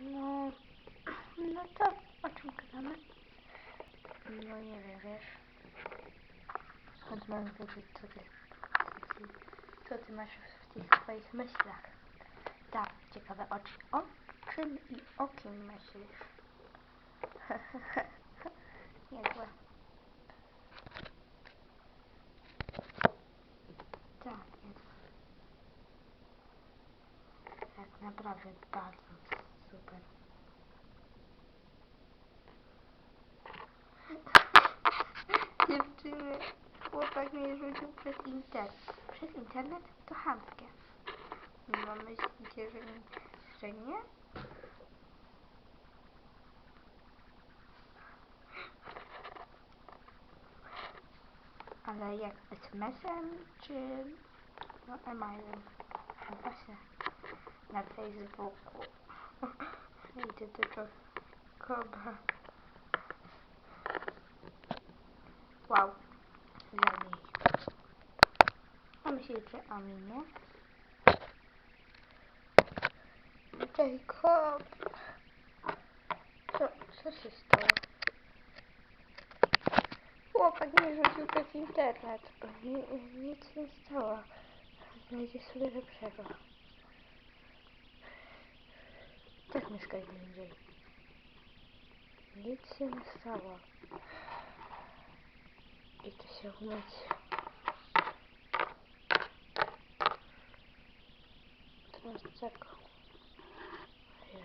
No, no to o czym gadamy? No nie wiem, wiesz. Skąd mam wiedzieć, co ty, co ty, co ty masz w tych swoich myślach? Tak, ciekawe o, czy- o czym i o kim myślisz? Niezłe. Tak, niezłe. Tak naprawdę bardzo super. Dziewczyny, chłopak mnie rzucił przez internet. Przez internet to chamskie. No myślicie, że, że nie? Ale jak SMS-em czy no e-mailem? No właśnie, na Facebooku. Idę do Jacoba. Wow, zabij. A myślicie o mnie? Jacob! Co, co się stało? Chłopak mnie rzucił przez internet. Ni, nic nie stało. Znajdzie sobie lepszego. Tak mieszkaj bliżej. Nic się nie stało. Idę się umyć. Teraz czego? Nie.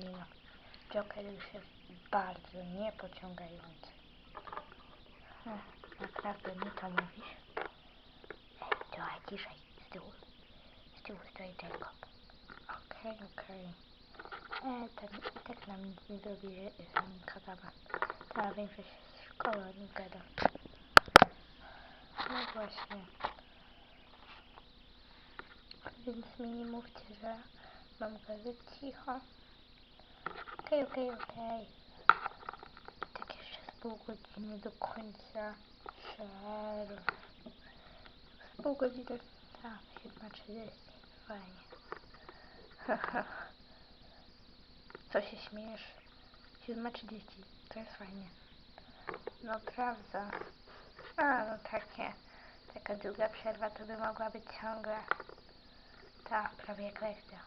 Nie no. Joker już jest bardzo niepociągający. Ech, Naprawdę mi to mówisz? Ej, trochę ciszej. Z tyłu. Z tyłu stoi Jacob. Okej, okej. E, ten i tak nam nic nie zrobi, że jest nim kagaba. Cała większość szkoły o nim gada. No właśnie. Więc mi nie mówcie, że mam gadać cicho. Okej, okej, okej. Tak jeszcze z pół godziny do końca przerwy. Z pół godziny. Tak, 7.30. Fajnie. Co się śmiejesz? 7.30. To jest fajnie. No prawda. A, no takie. Taka długa przerwa to by mogła być ciągle. Tak, prawie jak lekcja.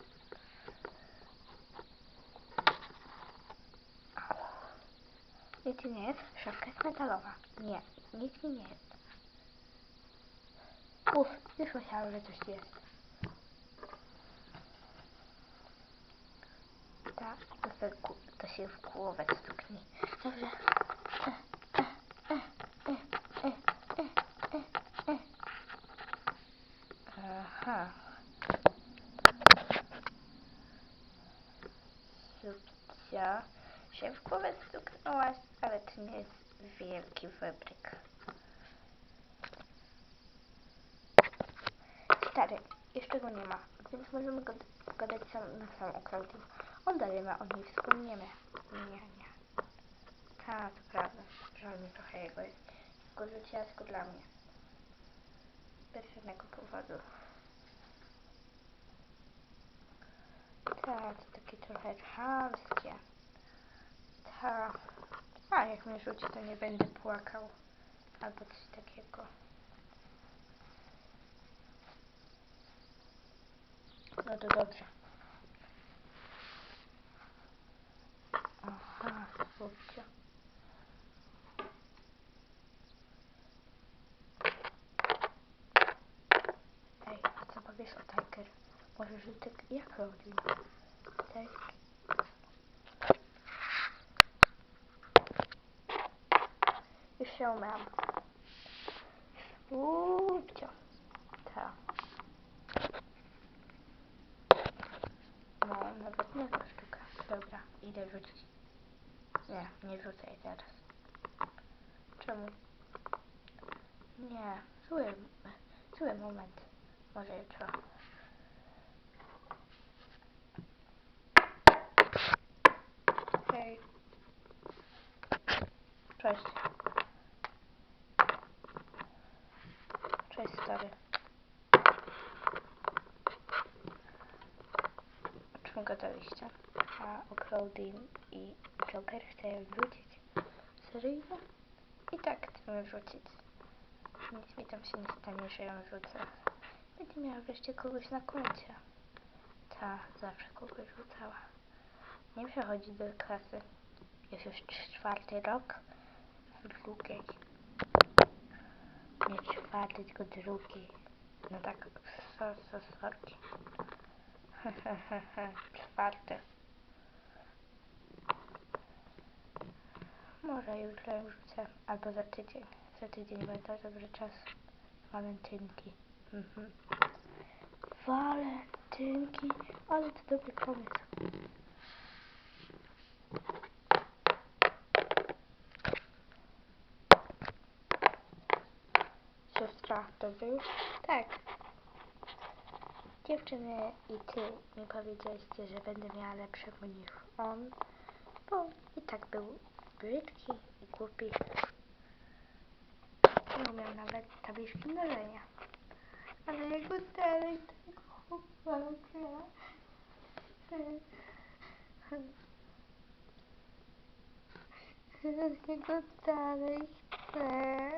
Nic nie jest. Szafka jest metalowa. Nie, nic mi nie jest. Uf, już myślałem, że coś jest. Tak, to, ku- to się w głowę stuknie. Dobrze. Aha. Subcia się w głowę stuknęła, ale to nie jest wielki wybryk. Stary, jeszcze go nie ma, więc możemy go gadać sam na sam o Klaudii. On dalej ma o niej wspomniemy. Nie, nie. Tak, to prawda. Żal mi trochę jego. Go rzuciła tylko dla mnie. Bez żadnego powodu. Tak, to takie trochę chamskie. Tak. A jak mnie rzuci, to nie będę płakał. Albo coś takiego. No to dobrze. Słuchajcie. Ej, a co powiesz o Tiger? Może żółtek jak robił? Tak. Już się umyłam. Słuchajcie. Tak. No, nawet nie ta sztuka. Dobra, idę rzucić. Nie, nie rzucaj teraz. Czemu? Nie, zły, zły moment. Może jutro. Hej. Cześć. Cześć stary. O czym gadaliście? A Claudine i Joker chce ją wrzucić. Seryjnie? I tak chcemy wrzucić. Nic mi tam się nie stanie, że ją wrzucę. Będzie miała wreszcie kogoś na koncie. Ta zawsze kogoś rzucała. Nie przechodzi do klasy. Jest już czwarty rok w drugiej. Nie czwarty, tylko drugi. No tak, so, so, sorki. czwarty. Może jutro ją rzucę, albo za tydzień. Za tydzień będzie dobry czas. Walentynki. Mhm. Walentynki, ale to dobry pomysł. Siostra, dobrze już? Tak. Dziewczyny i ty mi powiedzieliście, że będę miała lepszego niż on, bo i tak był brzydki i głupi. Nie umiał nawet tabliczki mnożenia. Ale jego dalej tak chłopaka. Jego dalej chcę.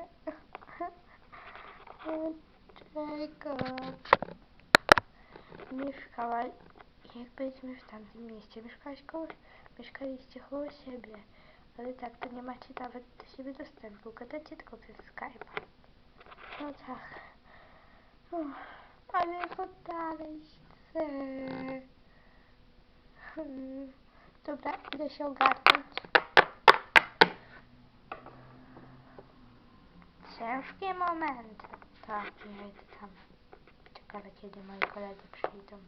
Czego? Mieszkała, jak byliśmy w tamtym mieście, mieszkałaś koło, mieszkaliście koło siebie, ale tak, to nie macie nawet do siebie dostępu, gadacie tylko przez Skype'a. No tak. Uff, ale go dalej chcę. Hmm. Dobra, idę się ogarnąć. Ciężkie momenty. Tak, nie idę tam. Ciekawe kiedy moi koledzy przyjdą.